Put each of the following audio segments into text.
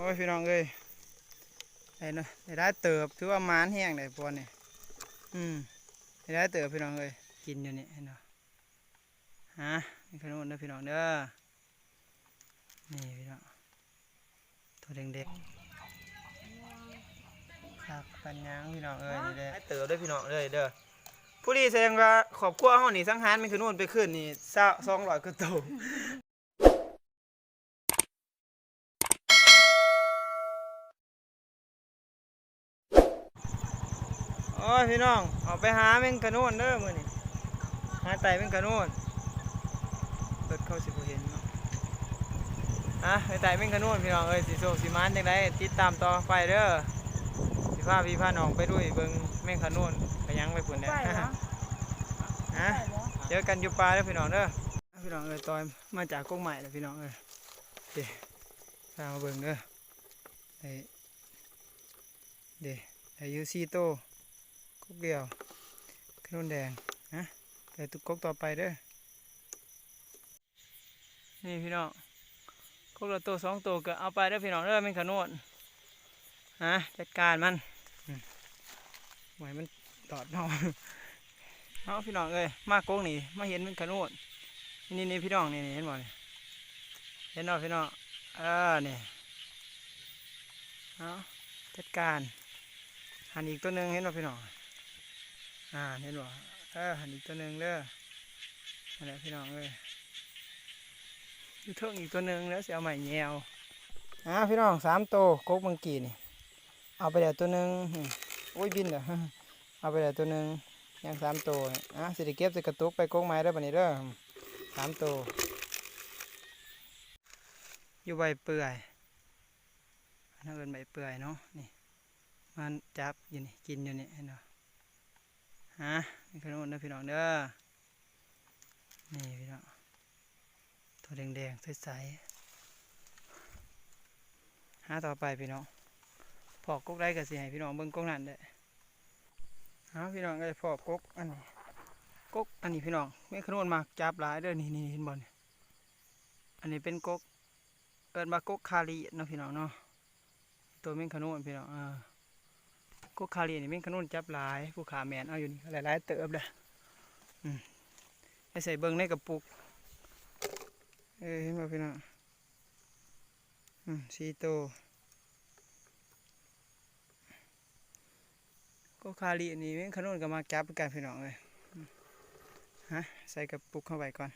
โอ้ยพี่น้องเอ้ยไอ้เนาะไอ้ได้เติบถือว่ามานแห้งได้ปอนนี่อืมไอ้ได้เติบพี่น้องเอ้ยกินอยู่นี่เห็นเนาะฮะนี่ขนมเด้อพี่น้องเด้อนี่พี่น้องตัวแดงๆครับปัญญางพี่น้องเอ้ยนี่เด้อได้เติบเด้อพี่น้องเอ้ยเด้อผู้นี้แสดงว่าขอบครัวเฮานี่สังหารมันคือนู่นไปขึ้นนี่เศร้าสองร้อยกว่าตัว ยพี่น้องออกไปหาแมงกะโนนเด้อมื้อนี้หาไต่แมงกะโนนเบิดเข้าสิบ่เห็นเนาะอะไปไต่แมงกะโนนพี่น้องเอ้ยสิโซสิมานจังไดติดตามต่อไปเด้อสิพาพี่พาน้องไปด้วยเบิ่งแมงกะโนนไปยังไปพุ่นแหละไปเหรอฮะไปเหรอเจอกันอยู่ป่าเด้อพี่น้องเด้อพี่น้องเอ้ยตอยมาจากกงใหม่แล้วพี่น้องเอ้ยเด้พามาเบิ่งเด้อไอ้เด้อายุ4โต กุ๊กเดียวขนุนแดงนะไปตุกกกต่อไปเด้อนี่พี่น้องกุ๊กละตัวสองตัวก็เอาไปเด้อพี่น้องเด้อเป็นขนุนฮะจัดการมันอืมไว้มันตอดเนาะเอาพี่น้องเอ้ยมากกกนี่มาเห็นเป็นขนุนนี่นี่พี่น้องนี่นี่เห็นบ่นี่เห็นเนาะพี่น้องเออนี่เอาจัดการหันอีกตัวหนึ่งเห็นบ่พี่น้อง อ่าเห็นบ่เออหันอีกตัวหนึ่งเด้อนั่นแหละพี่น้องเอ้ยอยู่เทิงอีกตัวหนึ่งแล้วเสียเอาใหม่แยวอ่าพี่น้องสามตัวกกเมื่อกี้นี่เอาไปแล้วตัวหนึ่งโอ้ยบินเหรอเอาไปแล้วตัวหนึ่งยังสามตัวอะสิกเก็บส่กระตุกไปกกไม้ได้อบัดนี้เด้อสามตัวอยู่ใบเปื่อยนั่นเป็นใบเปื่อยเนาะนี่มันจับอยู่นี่กินอยู่นี่เห็นบ่ ฮะนี่ขนมนะพี่น้องเด้อนี่พี่น้องตัวแดงๆใสๆหาต่อไปพี่น้องพอกกได้ก็สิให้พี่น้องเบิ่งกกนั่นเด้อหาพี่น้องก็จะพอกกอันนี้กกอันนี้พี่น้องแม่ขนมมากจับหลายเด้อนี่นี่เห็นบ่นี่อันนี้เป็นกกเอิ้นว่ากกคาลีเนาะพี่น้องเนาะตัวแม่ขนมพี่น้องอ่า กูคาเรียนี่แม่งขนุนจับหลายผู้ขาแมนเอาอยู่นี่หลายๆเติบเลยอืมไปใส่เบิ้งในกระปุก เอ้ยเห็นบ่พี่น้องอืมสีโตกูคาเรียนี่แม่งขนุนก็มาจับกันพี่น้องเลยฮะใส่กระปุกเข้าไปก่อน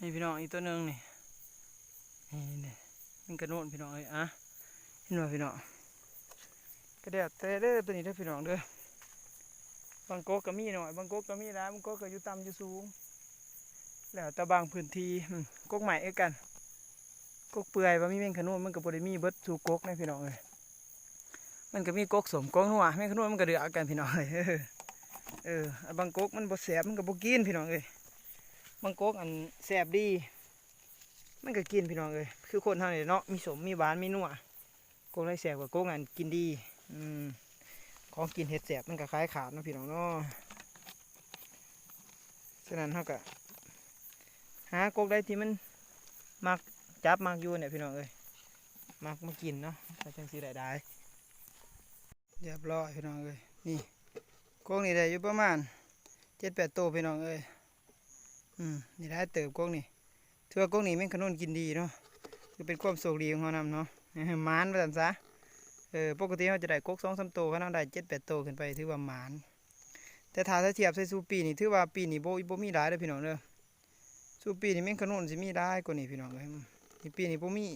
นี่พี่น้องอีกตัวหนึ่งนี่นี่นี่แม่งขนุนพี่น้องเอ้ยอะ เห็นบ่พี่น้องกระเดียดแต่เด้อตัวนี้เด้อพี่น้องเด้อบางโกกก็มีหน่อยบางโกกก็มีหลายบางโกกก็อยู่ต่ำอยู่สูง แล้วแต่บางพื้นที่อืมกกใหม่เอ้กันกกเปื่อยว่ามีแมงขนุนมันก็บ่ได้มีเบิดสู่กกนะพี่น้องเอ้ยมันก็มีกกสมกกนัวแมงขนุนมันก็เดือดกันพี่น้องเอ้ยเออบางกกมันบ่แสบมันก็บ่กินพี่น้องเอ้ยบางกกอันแสบดี มันก็กินพี่น้องเอ้ยคือคนเฮานี่เนาะมีสมมีหวานมีนัว โกงได้แสบกว่าโกงอันกินดีอืมของกินเห็ดแสบมันก็คล้ายขาดนะพี่น้องเนาะฉะนั้นเขาก็หากกได้ที่มันมักจับมักยู่เนี่ยพี่น้องเอ้ยมักมากินเนาะแต่จังสีได้ได้เรียบร้อยพี่น้องเอ้ยนี่กกนี่ได้อยู่ประมาณเจ็ดแปดตัวพี่น้องเอ้ยอืมนี่ได้เติบกกนี่ถือว่ากกนี่แม่งขนุนกินดีเนาะคือเป็นความโชคดีของเขานำเนาะ มานไปสันซะเออปกติเขาจะได้กกสองสามตัวเขาต้องได้เจ็ดแปดตัวขึ้นไปถือว่ามาน แต่ถ้าเทียบใส่สูปีนี่ถือว่าปีนี้โบอีโบมีหลายเด้อพี่น้องเด้อสูปีนี่แม่งขนุนสิมีหลายกว่านี้พี่น้องเลยนี่ปีนี้โบมี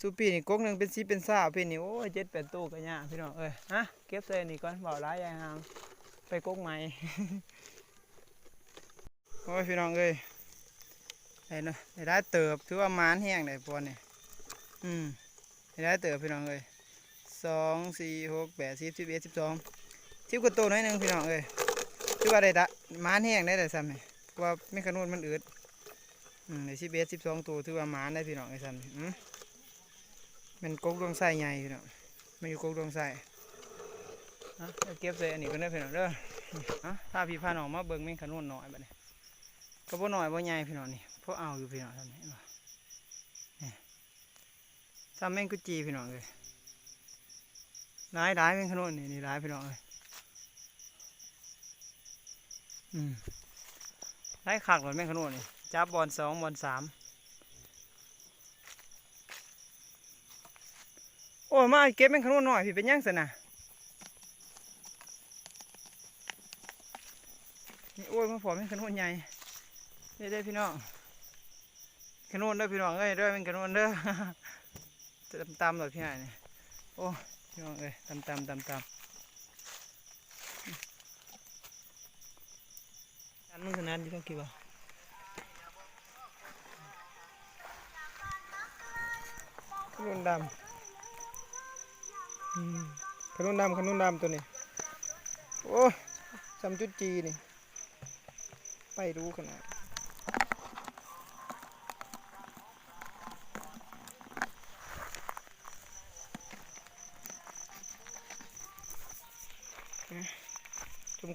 สูปีนี่กกหนึ่งเป็นสิเป็นซ่าปีนี้โอ้ยเจ็ดแปดตัวก็ยาพี่น้องเอ้ยฮะเก็บใส่นี่ก่อนเบาหลายอยางหางไปกกใหม่โอ้ยพี่น้องเอ้ยได้เนาะได้ได้เติบถือว่ามานแห้งได้ปอนนี่อืม ไม่ได้เติบพี่น้องเลยสองสี่หกแปดสิบสิบเอ็ดสิบสองสิบกว่าตัวน้อยหนึ่งพี่น้องเลยคือว่าได้ดะหมานแห้งได้แต่ซ้ำนี่เพราะว่าไม่ขนุนมันอืดอืมในสิบเอ็ดสิบสองตัวถือว่าหมานได้พี่น้องไอ้ซ้ำอืมมันกกดวงไส้ใหญ่พี่น้องไม่อยู่กกดวงไส้อะเก็บใส่อันนี้ก็ได้พี่น้องเด้ออะถ้าพี่พาน้องมาเบิ่งแม่งขนุนหน่อยแบัดนี้ก็บ่หน่อยบ่ใหญ่พี่น้องนี่พราะเอาอยู่พี่น้องทำนี้ ซ้ำแมงกุจีพี่น้องเลยร้ายร้ายแมงขนุนนี่นี่ร้ายพี่น้องเลยอืมร้ายขักหลอแมงขนุนนี่จับบอลสองบอลสามโอ้ยมาเก็บแมงขนุนหน่อยพี่เป็นยังสินะนี่โอ้ยมาผอมแมงขนุนใหญ่เด้อเด้อพี่น้องขนุนเด้อพี่น้องเอ้ยเด้อแมงขนุนเด้อ ตำตำๆหน่อยพี่ใหญ่นี่โอ้พี่น้องเอ้ยตำตำตำตำอันมึงขนาดนี้ต้องกี่บ่ขนุนดำขนุนดำขนุนดำตัวนี้โอ้จำจุดจีนี่ ไปรู้ขนาด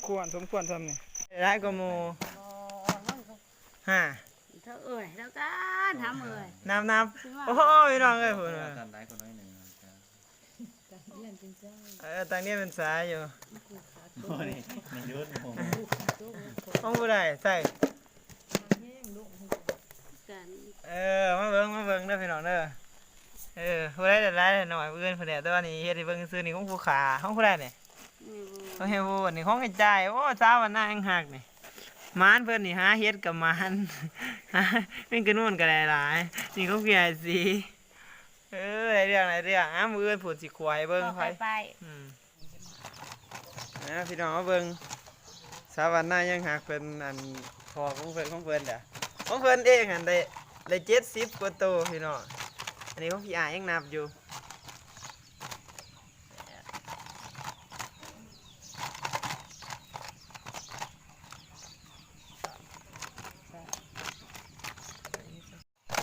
ควรสมควรทำนี่ได้ก็โมห้าเธอเอ่ยแล้วกันทำเอ่ยน้ำน้ำโอ้โหพี่น้องเอ้ยพุ่นตามได้คนน้อยหนึ่งนะครับเออตางนี้เป็นสายอยู่โอ้ยไม่ยุ่นผมห้องผู้ใดใส่กันเออมาเบิ่งมาเบิ่งเด้อพี่น้องเด้อเออผู้ใดแต่ร้ายแต่หน่อยเพื่อนผู้ใดแต่ว่านี่เฮ็ดให้เบิ่งซื่อนี่ของผู้ขาของผู้ใดนี่ ของเฮดผู้นี่ของกระจายโอ้สาววันหน้าอังหักนี่หมานเพิ่นนี่หาเฮ็ดกับหมานหาเป็นกระนวนก็ได้หลายนี่ของพี่ใหญ่สิเออได้เรื่องได้เรื่องอ้ามืออื่นพูดสิควายเบิ่งไปไผไปอืมนะพี่น้องมาเบิ่งสาววันหน้ายังหักเป็นอันพอของเพิ่นของเพิ่นเด้อของเพิ่นเองอันได้ได้70กว่าโตวพี่น้องอันนี้ของพี่อายยังนับอยู่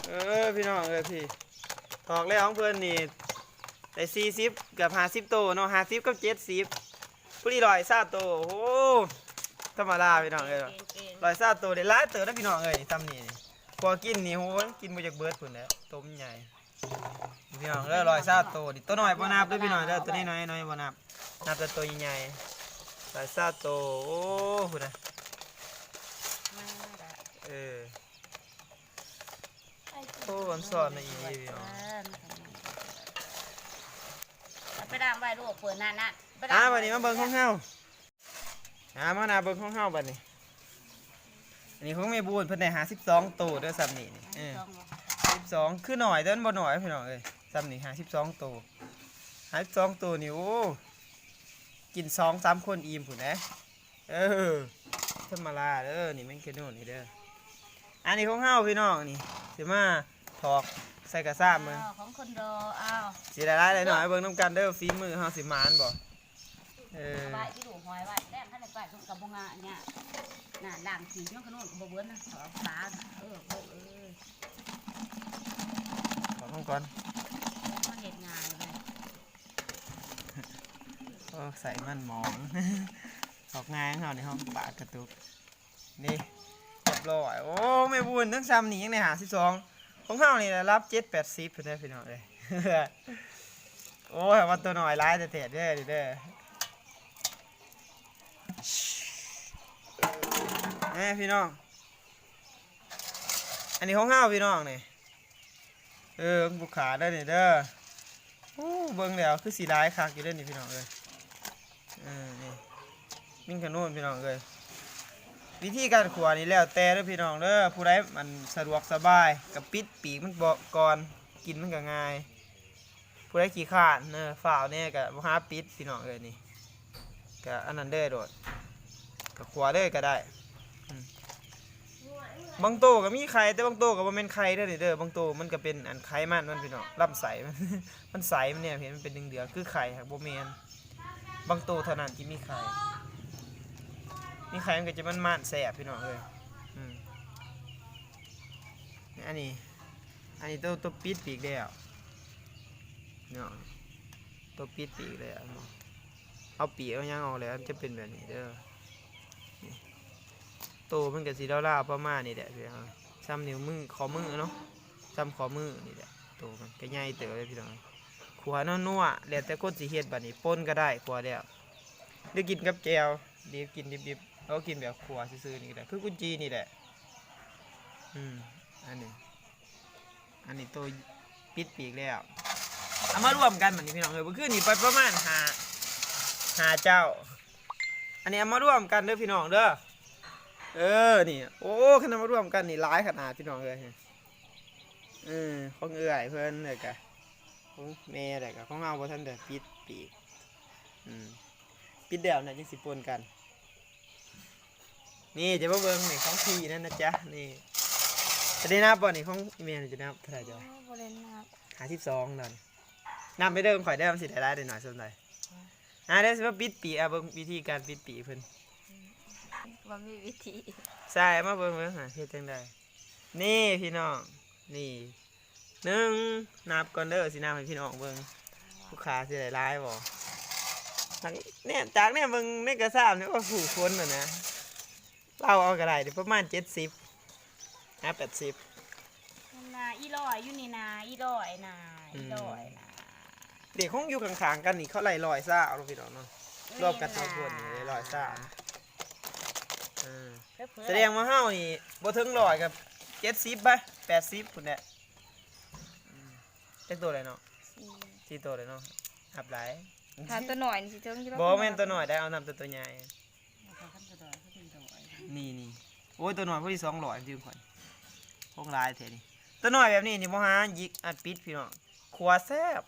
เออพี่ น้องเออพี่ตอกแล้วของเพื่อนนี่ได้สี่สิบกับห้าสิบโตวเนาะห้าสิบกับเจ็ดสิบผู้ดีลอยซาโตวโอ้โหธรรมดาพี่น้องเอ้ยเกณฑ์ลอยซาโตวได้หลายเต๋อนะพี่น้องเอ้ยทำนี่นี่พอกินนี่โหกินมาจากเบิร์ดพุ่นแหล้วต้มใหญ่พี่น้องเด้อลอยซาโตวนี่ตัวน้อยบ่นับเด้วยพี่น้องเด้อตัวนี้น้อยน้อยบ่นับนับแต่ตัวใหญ่ๆลอยซาโตวโอ้พุ่นนะเออ โอ้มันสอนมาอีกพี่น้องไปดามไว้ลูกเปิดนั่นน่ะไปอ่าดามบัดนี้มาเบิ่งของเฮาอ่ามาหน้าเบิ่งของเฮาบัดนี้อันนี้ของแม่บูนเพิ่นได้52ตัวเด้อซ้ำนี่นี่เออ12คือหน่อยแต่มันบ่หน่อยพี่น้องเอ้ยซ้ำนี่52ตัว52ตัวนี่โอ้กิน2 3คนอิ่มพุ่นนะเออธรรมดาเด้อนี่แม่งแค่โน่นนี่เด้ออันนี้ของเฮาพี่น้องนี่สิมา ถอกใส่กระซ่ามืออ้าวของคนรออ้าวสิได้หลายได้หน่อยเบิ่งนํกันเด้อฝีมือเฮาสิมานบ่เออไว้ที่ดูหอยไว้แต้มท่านในไปทุกกับพงงาเนี่ยน่ะด่างขีดน้องขนุนกับบ่เบิ้ลนะขอปลาเออเออเออขอลงก่อนมันเห็ดงานเลยโอ้ใส่มันหมองออกงานเขาในห้องปากกระตุกนี่เรียบร้อยโอ้ไม่บุญทั้งซ้ำนี่ยังในหาสิบสอง ของเขานี่นะรับเจ็ดแปดสิบเพื่อนพี่น้องเลยโอ้ยมันตัวหน่อยร้ายแต่เถิดเด้อเด้อแม่พี่น้อง อันนี้ของเฮาพี่น้องนี่เออบุกขาได้อนี่เด้อโอ้เบิ่งแล้วคือสีร้ายคักอยู่เด้อนี่พี่น้องเลยเออนี่มิ่งขนุนพี่น้องเลย วิธีการขวานี่แล้วแต่เด้อพี่น้องเด้อผู้ใดมันสะดวกสบายกับปิดปีกมันบอกก่อนกินมันก็ง่าย ผู้ใดขี้ขาดเนอฝ่าวเนี่ยก็บ่หาปิดพี่น้องเลยนี่ก็อันนั้นเด้อโดดกับขวาเด้อก็ได้อืมบางโตก็มีไข่แต่บางโตก็บ่แม่นไข่เด้อนี่เด้อบางโตมันก็เป็นอันไข่มันมันพี่น้องลำไส้มัน มันใสมันเนี่ยเห็นมันเป็นเดืองๆคือไข่ครับบ่แม่นบางโตเท่านั้นที่มีไข่ มีไข่มันก็จะมันมันแสบพี่น้องเลยอืมอันนี้ อันนี้ตัวตัวปิดปีกแล้วเนาะตัวปิดปีกแล้วเนาะเอาปีกเอายังเอาแล้วจะเป็นแบบนี้เด้อตัวมันก็สีดาวๆประมาณนี้แหละพี่น้องซ้ำนิ้วมือขอมือเนาะซ้ำขอมือนี่แหละตัวมันก็ใหญ่เต๋อเลยพี่น้องขัวนัวแล้วแต่คนสิเฮ็ดแบัดนี้ป่นก็ได้ขัวแล้วหรือกินกับแจวเดี๋ยวกินดิบๆ เอากินแบบขัวซื่อๆนี่ก็ได้คือกุนจีนี่แหละ อืม อันนี้ อันนี้ตัวปิดปีกแล้ว เอามารวมกันบัดนี้พี่น้องเอ้ยเมื่อคืนนี่ไปประมาณหาหาเจ้า อันนี้เอามารวมกันเด้อพี่น้องเด้อ เออ นี่ โอ้ขนาดมารวมกันนี่ร้ายขนาดพี่น้องเลยเออของเอื่อยเพื่อนเลยกะของแม่เลยกะของเอาบ่ทันเดือปิดปีก อืม ปิดเดี่ยวนะจังสิปนกัน นี่จะมาเบิ่งนี่ของพี่นั่นนะจ๊ะนี่จะได้นับบ่นี่ของอีเมลจะนับเท่าไหร่จ๊ะบริเวณนับหาสิบสองนั่นนับไปเดิมข่อยได้มันสิได้ได้หน่อยส่วนใดอ่าเดี๋ยวสิมาปิดปีกอะเบิ่งวิธีการปิดปีกเพิ่นว่ามีวิธีใช่มาเบิ่งเบิ่งหาเฮ็ดจังไดนี่พี่น้องนี่หนึ่งนับก่อนเด้อสินับให้พี่น้องเบิ่งลูกค้าสิได้หลายบ่จากเนี่ยจากเนี่ยเบิ่งในกระซาบเนี่ยว่าผู้คนน่ะนะ เราเอาก็ได้เดี๋ยวประมาณ70นะ80นาอีลอยอยู่นี่นาอีลอยนาอีลอยนาเด็กคงอยู่ข้างๆกันนี่เขาไล่ลอยซ่าเอาลงพี่น้องเนาะรวมกันสองคนนี่ไล่ลอยซ่าเออแสดงว่าเฮานี่บ่ถึงร้อยกับ70ไป80พุ่นแหละอืมจักตัวเลยเนาะสี่สี่ตัวเลยเนาะอับหลายทานตัวหน่อยนี่สิเทิงอยู่บ่แม่นตัวน้อยได้เอานำตัวตัวใหญ่ นี่นี่โอ้ยตัวน้อยพอดี200ยืมข่อยพงหลายแท้นี่ตัวน้อยแบบนี้นี่บ่หาหยิกอัดปิดพี่น้องขัวแซ่บ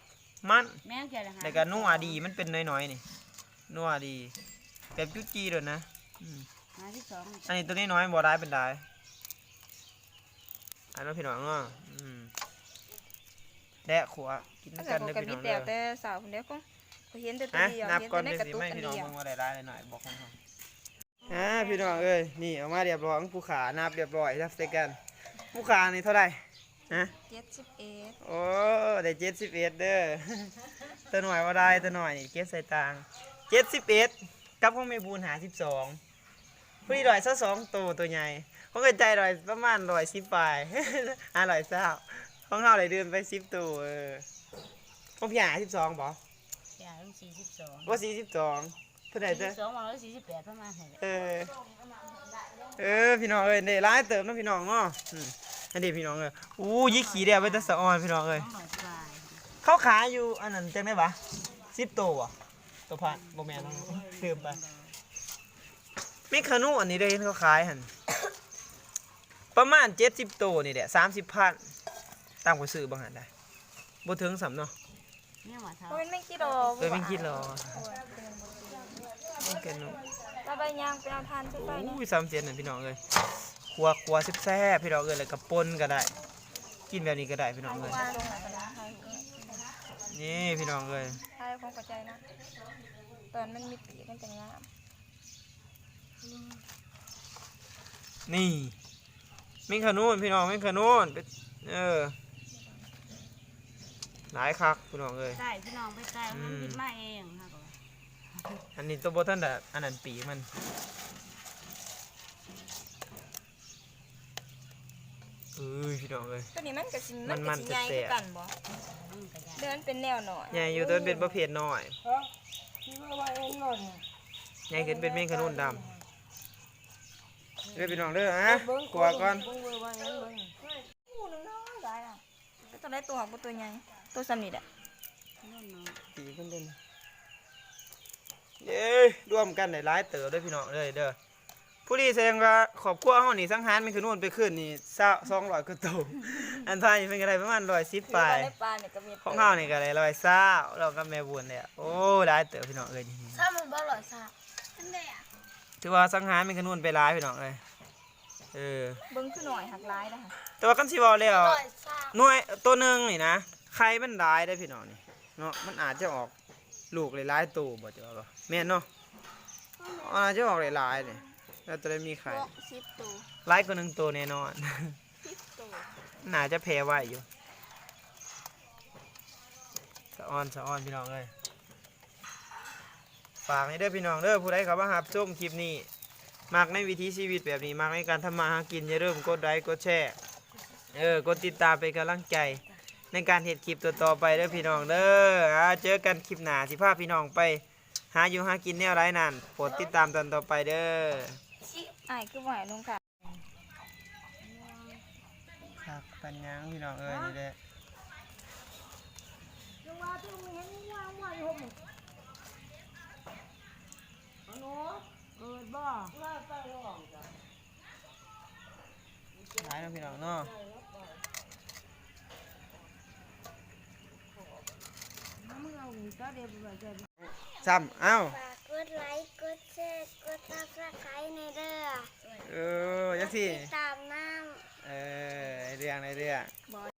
มันแม่งแกเลยฮะแล้วก็นัวดีมันเป็นน้อยๆนี่นัวดี แบบจุจีด้วยนะอืมหาที่สองอันนี้ตัวนี้น้อยบ่ได้เป็นได้อันนั้นพี่น้องเนาะอืมแดะขัวกินถ้ากัใส่นของเด้อกับพี่มีน้องแต่เด้อแต่สาวคนเดียวก็ก็เห็นแต่ตัวฮะเดียวนับเห็นก่อนแต่ในเดี๋ยวกระสิตุกไม่อันพี่น้องเดียวเบิ่งว่าได้ได้หน่อยบอกของเขา อ่าพี่น้องเอ้ยนี่เอามาเรียบร้อยผู้ขานับเรียบร้อยนับใส่กันผู้ขานี่เท่าไหร่ฮะเจ็ดสิบเอ็ดโอ้ได้เจ็ดสิบเอ็ดเด้อตัวหน่อยว่าได้ตัวหน่อยนี่เก็บใส่ตางเจ็ดสิบเอ็ดกับของแม่บูนหาสิบสองพอดีร้อยซะสองตัวตัวใหญ่ของกระจายร้อยประมาณร้อยสิบปลายห้าร้อยเศร้าของเขาเลยเดินไปสิบตัวเออของพี่หาสิบสองบออย่าต้องสี่สิบสองว่าสี่สิบสองเท่าไหร่สี่เด้สิอบสองมาแล้วสี่สิบแปดประมาณเท่าไหร่เออเออพี่น้องเอ้ยเดี๋ยวร้ายเติมเนาะพี่น้องเนาะอืมอันนี้พี่น้องเอ้ยอู้ยี่ขี่เดียวไปแตะสะออนพี่น้องเอ้ยสองร้อยปลายเขาขายอยู่อันนั้นจังได้ปะสิบตัวอะตัวพันโมแมนลืมไปไม่ขนุอันนี้ได้เห็นเขาขายหันประมาณเจ็ดสิบตัวนี่แหละสามสิบพันตามกว่าซื้อบางหันได้บ่ถึงสำเนาะเนี่ยหว่าเท่าเพราะมันไม่กิโลเออไม่คิดหรอกไม่กันนุตาใบยางไปเอาทานชุดไปเนี่ยอุ้ยสามเจ็ดนั่นพี่น้องเลยครัวครัวแซ่บๆพี่น้องเอ้ยแล้วกับปนก็ได้ กินแบบนี้ก็ได้พี่น้องเลยวางลงไหนก็ได้ให้นี่พี่น้องเลยให้ของกระจายนะ ตอนมันมีปีกมันจะงาม นี่มิงขนุนพี่น้องมิงขนุนเป็นเออหลายคักพี่น้องเลยใช่พี่น้องไปใกล้มันบินมาเองค่ะก็ อันนี้ตัวโบท่านแต่อันนั้นปีมันเอ้ยพี่น้องเลย ตัวนี้มันก็สิมัมันนมัก็นสิใหญ่แตคืกอกันบ่มันก็ยากเดินเป็นแนวหน่อยใหญ่อยู่ตัวเป็นประเภทน้อยใหญ่ขึ้นเป็นเมงขนุนดำเด้อพี่น้องเด้อฮะกลัวก่อนอู้น้น้อยได้อะแต่ตัวได้ตัวของตัวใหญ่ตัวสำนิดอะนั่นเนาะปีเพิ่นเด่น เย้ร่วมกันได้หลายเติบเด้วยพี่น้องเลยเด้อผู้ดีแสดงว่าขอบครัวเฮานี่สังหารมันคือนู่นไปขึ้นนี่เศร้าสองร้อยกว่าตัวอันท้ายนี่เป็นอะไรประมาณร้อยสิบปลายในปลาเนี่ยก็มีของเฮานี่ก็ได้ร้อยเศร้าเราก็แม่บุญเนี่ยโอ้หลายเติบพี่น้องเอ้ยนี่ถ้ามันบ่หลอดซาอันใดอะถือว่าสังหารมันคือนู่นไปหลายพี่น้องเลยเออเบิ่งคือหน่อยหักร้ายได้ค่ะแต่ว่ากันสิเว้าแล้วหน่วยตัวหนึงนี่นะไข่มันหลายได้อพี่น้องนี่เนาะมันอาจจะออก ลูกหลายๆตัวบ่จะว่าบ่แม่นเนาะอาจจะออกหลายๆนี่แล้วจะได้มีไข่สิบตัวหลายกว่าหนึ่งตัวแน่นอนสิบตัวน่าจะแพ้ไหวอยู่สะออนสะออนพี่น้องเลยฝากให้เด้อพี่น้องเด้อผู้ใดเขามาหับชมคลิปนี้มักในวิถีชีวิตแบบนี้มักในการทำมาหากินอย่าลืมกดไลค์กดแชร์เออกดติดตามเป็นกำลังใจ ในการเฮ็ดคลิปตัวต่อไปเด้อพี่น้องเด้ออ่าเจอกันคลิปหน้าสิพาพี่น้องไป หาอยู่หากินแนวไรนั่นโปรดติดตามตอนต่อไปเด้อ ไอ้ายคือบ่ให้ลงค่ะครับปัญญางพี่น้องเอ้ยนี่แหละเออบ่หลายเนาะพี่น้องเนาะมึงเอาก็เดี๋ยวไปเจอ ซ้ำเอ้าฝากกดไลค์กดแชร์กดซับสไครต์ในเด้อเออจังสิตามน้ำ เออไอ้เรื่องไอ้เรื่องบ่